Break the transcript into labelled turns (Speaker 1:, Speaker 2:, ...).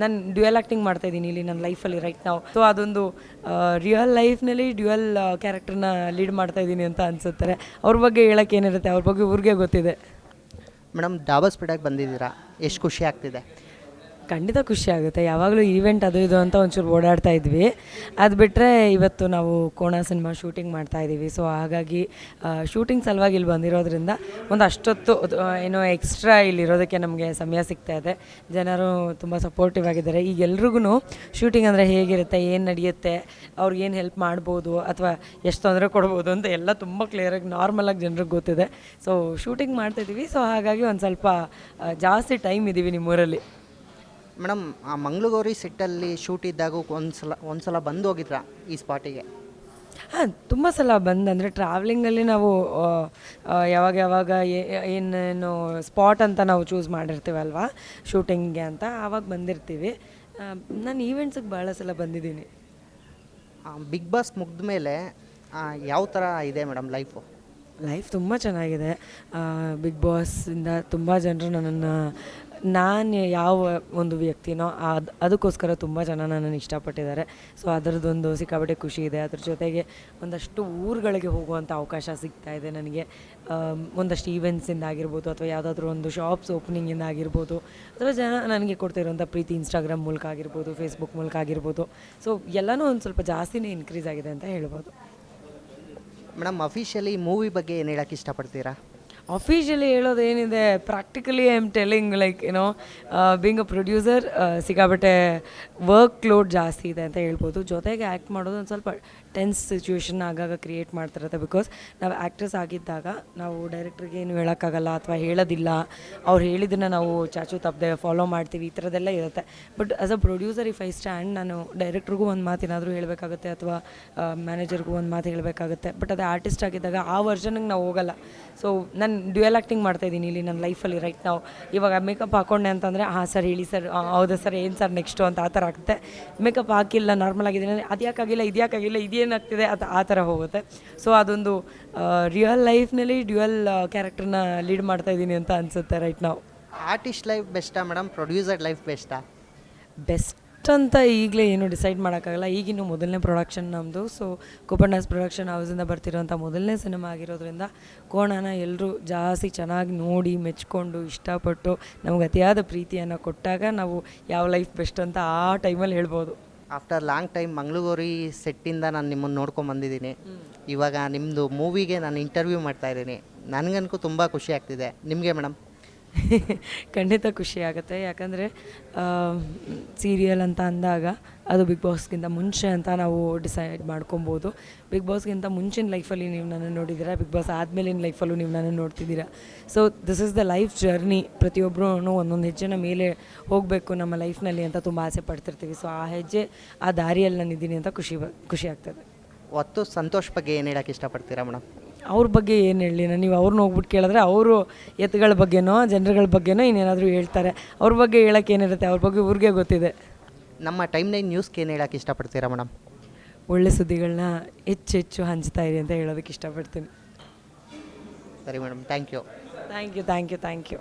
Speaker 1: ನಾನು dual acting ಮಾಡ್ತಾ ಇದ್ದೀನಿ ಇಲ್ಲಿ ನನ್ನ ಲೈಫಲ್ಲಿ ರೈಟ್ ನಾವು ಸೊ ಅದೊಂದು ರಿಯಲ್ ಲೈಫ್ನಲ್ಲಿ ಡ್ಯುಯಲ್ ಕ್ಯಾರೆಕ್ಟರ್ನ ಲೀಡ್ ಮಾಡ್ತಾ ಇದ್ದೀನಿ ಅಂತ ಅನ್ಸುತ್ತಾರೆ ಅವ್ರ ಬಗ್ಗೆ ಹೇಳೋಕ್ಕೆ ಏನಿರುತ್ತೆ? ಅವ್ರ ಬಗ್ಗೆ ಊರಿಗೆ ಗೊತ್ತಿದೆ.
Speaker 2: ಮೇಡಮ್ ಡಾಬಾ ಸ್ಪೀಡಾಗಿ ಬಂದಿದ್ದೀರಾ? ಎಷ್ಟು ಖುಷಿ ಆಗ್ತಿದೆ?
Speaker 1: ಖಂಡಿತ ಖುಷಿ ಆಗುತ್ತೆ. ಯಾವಾಗಲೂ ಈವೆಂಟ್ ಅದು ಇದು ಅಂತ ಒಂಚೂರು ಓಡಾಡ್ತಾ ಇದ್ವಿ. ಅದು ಬಿಟ್ಟರೆ ಇವತ್ತು ನಾವು ಕೋಣ ಸಿನಿಮಾ ಶೂಟಿಂಗ್ ಮಾಡ್ತಾ ಇದ್ದೀವಿ. ಸೊ ಹಾಗಾಗಿ ಶೂಟಿಂಗ್ ಸಲುವಾಗಿ ಇಲ್ಲಿ ಬಂದಿರೋದ್ರಿಂದ ಒಂದು ಅಷ್ಟೊತ್ತು ಏನೋ ಎಕ್ಸ್ಟ್ರಾ ಇಲ್ಲಿರೋದಕ್ಕೆ ನಮಗೆ ಸಮಯ ಸಿಗ್ತಾ ಇದೆ. ಜನರು ತುಂಬ ಸಪೋರ್ಟಿವ್ ಆಗಿದ್ದಾರೆ. ಈಗ ಎಲ್ರಿಗೂ ಶೂಟಿಂಗ್ ಅಂದರೆ ಹೇಗಿರುತ್ತೆ, ಏನು ನಡೆಯುತ್ತೆ, ಅವ್ರಿಗೆ ಏನು ಹೆಲ್ಪ್ ಮಾಡ್ಬೋದು, ಅಥವಾ ಎಷ್ಟು ತೊಂದರೆ ಕೊಡ್ಬೋದು ಅಂತ ಎಲ್ಲ ತುಂಬ ಕ್ಲಿಯರಾಗಿ ನಾರ್ಮಲಾಗಿ ಜನರಿಗೆ ಗೊತ್ತಿದೆ. ಸೊ ಶೂಟಿಂಗ್ ಮಾಡ್ತಾಯಿದ್ದೀವಿ ಸೊ ಹಾಗಾಗಿ ಒಂದು ಸ್ವಲ್ಪ ಜಾಸ್ತಿ ಟೈಮ್ ಇದ್ದೀವಿ ನಿಮ್ಮೂರಲ್ಲಿ.
Speaker 2: ಮೇಡಮ್ ಆ ಮಂಗಳಗೌರಿ ಸಿಟ್ಟಲ್ಲಿ ಶೂಟ್ ಇದ್ದಾಗ ಒಂದು ಸಲ ಒಂದು ಸಲ ಬಂದು ಹೋಗಿದ್ರ ಈ ಸ್ಪಾಟಿಗೆ
Speaker 1: ಹಾಂ ತುಂಬ ಸಲ ಬಂದು ಅಂದರೆ ಟ್ರಾವ್ಲಿಂಗಲ್ಲಿ ನಾವು ಆ, ಆ, ಯಾವಾಗ ಯಾವಾಗ ಏ- ಏನೇನು ಸ್ಪಾಟ್ ಅಂತ ನಾವು ಚೂಸ್ ಮಾಡಿರ್ತೀವಲ್ವಾ ಶೂಟಿಂಗ್ಗೆ ಅಂತ ಆವಾಗ ಬಂದಿರ್ತೀವಿ. ನಾನು ಈವೆಂಟ್ಸಿಗೆ ಭಾಳ ಸಲ ಬಂದಿದ್ದೀನಿ.
Speaker 2: ಬಿಗ್ ಬಾಸ್ ಮುಗ್ದ ಮೇಲೆ ಯಾವ ಥರ ಇದೆ ಮೇಡಮ್ ಲೈಫು
Speaker 1: ಲೈಫ್ ತುಂಬ ಚೆನ್ನಾಗಿದೆ. ಬಿಗ್ ಬಾಸಿಂದ ತುಂಬ ಜನರು ನನ್ನನ್ನು ನಾನು ಯಾವ ಒಂದು ವ್ಯಕ್ತಿನೋ ಅದು, ಅದಕ್ಕೋಸ್ಕರ ತುಂಬ ಜನ ನನ್ನನ್ನು ಇಷ್ಟಪಟ್ಟಿದ್ದಾರೆ. ಸೊ ಅದರದ್ದೊಂದು ಸಿಕ್ಕಾಪಟ್ಟೆ ಖುಷಿ ಇದೆ. ಅದ್ರ ಜೊತೆಗೆ ಒಂದಷ್ಟು ಊರುಗಳಿಗೆ ಹೋಗುವಂಥ ಅವಕಾಶ ಸಿಗ್ತಾ ಇದೆ ನನಗೆ. ಒಂದಷ್ಟು ಈವೆಂಟ್ಸಿಂದ ಆಗಿರ್ಬೋದು ಅಥವಾ ಯಾವುದಾದ್ರೂ ಒಂದು ಶಾಪ್ಸ್ ಓಪನಿಂಗಿಂದ ಆಗಿರ್ಬೋದು. ಅಥವಾ ಜನ ನನಗೆ ಕೊಡ್ತಿರೋಂಥ ಪ್ರೀತಿ ಇನ್ಸ್ಟಾಗ್ರಾಮ್ ಮೂಲಕ ಆಗಿರ್ಬೋದು ಫೇಸ್ಬುಕ್ ಮೂಲಕ ಆಗಿರ್ಬೋದು. ಸೊ ಎಲ್ಲನೂ ಒಂದು ಸ್ವಲ್ಪ ಜಾಸ್ತಿನೇ ಇನ್ಕ್ರೀಸ್ ಆಗಿದೆ ಅಂತ ಹೇಳ್ಬೋದು.
Speaker 2: ಮೇಡಮ್ ಅಫಿಷಿಯಲಿ ಮೂವಿ ಬಗ್ಗೆ ಏನು ಹೇಳೋಕ್ಕೆ ಇಷ್ಟಪಡ್ತೀರಾ?
Speaker 1: ಅಫಿಷಿಯಲಿ ಹೇಳೋದು ಏನಿದೆ practically I am telling like ಏನೋ ಬೀಂಗ್ ಅ ಪ್ರೊಡ್ಯೂಸರ್ ಸಿಕ್ಕಾಬಟ್ಟೆ ವರ್ಕ್ ಲೋಡ್ ಜಾಸ್ತಿ ಇದೆ ಅಂತ ಹೇಳ್ಬೋದು. ಜೊತೆಗೆ ಆ್ಯಕ್ಟ್ ಮಾಡೋದು ಒಂದು ಸ್ವಲ್ಪ ಟೆನ್ಸ್ ಸಿಚುವೇಶನ್ ಆಗಾಗ ಕ್ರಿಯೇಟ್ ಮಾಡ್ತಿರುತ್ತೆ ಬಿಕಾಸ್ ನಾವು ಆ್ಯಕ್ಟ್ರೆಸ್ ಆಗಿದ್ದಾಗ ನಾವು ಡೈರೆಕ್ಟ್ರಿಗೆ ಏನು ಹೇಳೋಕ್ಕಾಗಲ್ಲ ಅಥವಾ ಹೇಳೋದಿಲ್ಲ. ಅವ್ರು ಹೇಳಿದ್ದನ್ನು ನಾವು ಚಾಚು ತಪ್ಪದೆ ಫಾಲೋ ಮಾಡ್ತೀವಿ, ಈ ಥರದ್ದೆಲ್ಲ ಇರುತ್ತೆ. But as a producer if I stand ನಾನು ಡೈರೆಕ್ಟ್ರಿಗೂ ಒಂದು ಮಾತು ಏನಾದರೂ ಹೇಳಬೇಕಾಗುತ್ತೆ ಅಥವಾ ಮ್ಯಾನೇಜರ್ಗೂ ಒಂದು ಮಾತು ಹೇಳಬೇಕಾಗುತ್ತೆ. ಬಟ್ ಅದು ಆರ್ಟಿಸ್ಟ್ ಆಗಿದ್ದಾಗ ಆ ವರ್ಷನಿಗೆ ನಾವು ಹೋಗಲ್ಲ. ಸೊ ನಾನು ಡ್ಯುಯಲ್ ಆ್ಯಕ್ಟಿಂಗ್ ಮಾಡ್ತಾ ಇದ್ದೀನಿ ಇಲ್ಲಿ ನನ್ನ ಲೈಫಲ್ಲಿ ರೈಟ್ ನಾವು ಇವಾಗ ಮೇಕಪ್ ಹಾಕೊಂಡೆ ಅಂತಂದರೆ ಹಾಂ ಸರ್ ಹೇಳಿ ಸರ್ ಹೌದಾ ಸರ್ ಏನು ಸರ್ ನೆಕ್ಸ್ಟು ಅಂತ ಆ ಥರ ಆಗುತ್ತೆ. ಮೇಕಪ್ ಹಾಕಿಲ್ಲ ನಾರ್ಮಲ್ ಆಗಿದ್ದೀನಿ ಅಂದರೆ ಅದು ಯಾಕಾಗಿಲ್ಲ ಇದು ಯಾಕಾಗಿಲ್ಲ ಇದೇನಾಗ್ತಿದೆ? ಅದು ಆ ಥರ ಹೋಗುತ್ತೆ. ಸೊ ಅದೊಂದು ರಿಯಲ್ ಲೈಫ್ನಲ್ಲಿ ಡ್ಯುಯಲ್ ಕ್ಯಾರೆಕ್ಟರ್ನ ಲೀಡ್ ಮಾಡ್ತಾ ಇದ್ದೀನಿ ಅಂತ ಅನಿಸುತ್ತೆ ರೈಟ್ ನಾವು
Speaker 2: ಆರ್ಟಿಸ್ಟ್ ಲೈಫ್ ಬೆಸ್ಟಾ ಮೇಡಮ್ ಪ್ರೊಡ್ಯೂಸರ್ ಲೈಫ್ ಬೆಸ್ಟಾ
Speaker 1: ಬೆಸ್ಟ್ ಅಂತ ಈಗಲೇ ಏನು ಡಿಸೈಡ್ ಮಾಡೋಕ್ಕಾಗಲ್ಲ. ಈಗಿನ್ನು ಮೊದಲನೇ ಪ್ರೊಡಕ್ಷನ್ ನಮ್ಮದು ಸೊ ಕೋಪಣ್ಣಸ್ ಪ್ರೊಡಕ್ಷನ್ ಹೌಸಿಂದ ಬರ್ತಿರೋಂಥ ಮೊದಲನೇ ಸಿನಿಮಾ ಆಗಿರೋದ್ರಿಂದ ಕೋಣನ ಎಲ್ಲರೂ ಜಾಸ್ತಿ ಚೆನ್ನಾಗಿ ನೋಡಿ ಮೆಚ್ಕೊಂಡು ಇಷ್ಟಪಟ್ಟು ನಮ್ಗೆ ಅತಿಯಾದ ಪ್ರೀತಿಯನ್ನು ಕೊಟ್ಟಾಗ ನಾವು ಯಾವ ಲೈಫ್ ಬೆಸ್ಟ್ ಅಂತ ಆ ಟೈಮಲ್ಲಿ ಹೇಳ್ಬೋದು.
Speaker 2: ಆಫ್ಟರ್ ಲಾಂಗ್ ಟೈಮ್ ಮಂಗಳೂರಿ ಸೆಟ್ಟಿಂದ ನಾನು ನಿಮ್ಮನ್ನು ನೋಡ್ಕೊಂಡು ಬಂದಿದ್ದೀನಿ. ಇವಾಗ ನಿಮ್ಮದು ಮೂವಿಗೆ ನಾನು ಇಂಟರ್ವ್ಯೂ ಮಾಡ್ತಾ ಇದ್ದೀನಿ. ನನಗನ್ಕೂ ತುಂಬ ಖುಷಿ ಆಗ್ತಿದೆ. ನಿಮಗೆ ಮೇಡಮ್
Speaker 1: ಖಂಡಿತ ಖುಷಿ ಆಗುತ್ತೆ. ಯಾಕಂದರೆ ಸೀರಿಯಲ್ ಅಂತ ಅಂದಾಗ ಅದು ಬಿಗ್ ಬಾಸ್ಗಿಂತ ಮುಂಚೆ ಅಂತ ನಾವು ಡಿಸೈಡ್ ಮಾಡ್ಕೊಬೋದು. ಬಿಗ್ ಬಾಸ್ಗಿಂತ ಮುಂಚಿನ ಲೈಫಲ್ಲಿ ನೀವು ನನ್ನ ನೋಡಿದ್ದೀರಾ? ಬಿಗ್ ಬಾಸ್ ಆದಮೇಲಿನ ಲೈಫಲ್ಲೂ ನೀವು ನನ್ನ ನೋಡ್ತಿದ್ದೀರಾ? So this is the life journey ಪ್ರತಿಯೊಬ್ಬರೂ ಒಂದೊಂದು ಹೆಜ್ಜೆನ ಮೇಲೆ ಹೋಗಬೇಕು ನಮ್ಮ ಲೈಫ್ನಲ್ಲಿ ಅಂತ ತುಂಬ ಆಸೆ ಪಡ್ತಿರ್ತೀವಿ. ಸೊ ಆ ಹೆಜ್ಜೆ, ಆ ದಾರಿಯಲ್ಲಿ ನಾನು ಇದ್ದೀನಿ ಅಂತ ಖುಷಿ ಖುಷಿ ಆಗ್ತದೆ.
Speaker 2: ಒತ್ತು, ಸಂತೋಷ್ ಬಗ್ಗೆ ಏನು ಹೇಳೋಕ್ಕೆ ಇಷ್ಟಪಡ್ತೀರಾ ಮೇಡಮ್?
Speaker 1: ಅವ್ರ ಬಗ್ಗೆ ಏನು ಹೇಳಿ ನಾನು ನೀವು ಅವ್ರನ್ನ ಹೋಗ್ಬಿಟ್ಟು ಕೇಳಿದ್ರೆ ಅವರು ಎತ್ತುಗಳ ಬಗ್ಗೆನೋ ಜನರುಗಳ ಬಗ್ಗೆನೋ ಇನ್ನೇನಾದರೂ ಹೇಳ್ತಾರೆ. ಅವ್ರ ಬಗ್ಗೆ ಹೇಳೋಕೆ ಏನಿರುತ್ತೆ ಅವ್ರ ಬಗ್ಗೆ ಊರಿಗೆ ಗೊತ್ತಿದೆ.
Speaker 2: ನಮ್ಮ ಟೈಮ್ ನೈನ್ ನ್ಯೂಸ್ಗೆ ಏನು ಹೇಳೋಕ್ಕೆ ಇಷ್ಟಪಡ್ತೀರಾ ಮೇಡಮ್
Speaker 1: ಒಳ್ಳೆ ಸುದ್ದಿಗಳನ್ನ ಹೆಚ್ಚು ಹೆಚ್ಚು ಹಂಚ್ತಾ ಇರಿ ಅಂತ ಹೇಳೋದಕ್ಕೆ ಇಷ್ಟಪಡ್ತೀನಿ.
Speaker 2: ಸರಿ madam thank you.
Speaker 1: Thank you thank you thank you.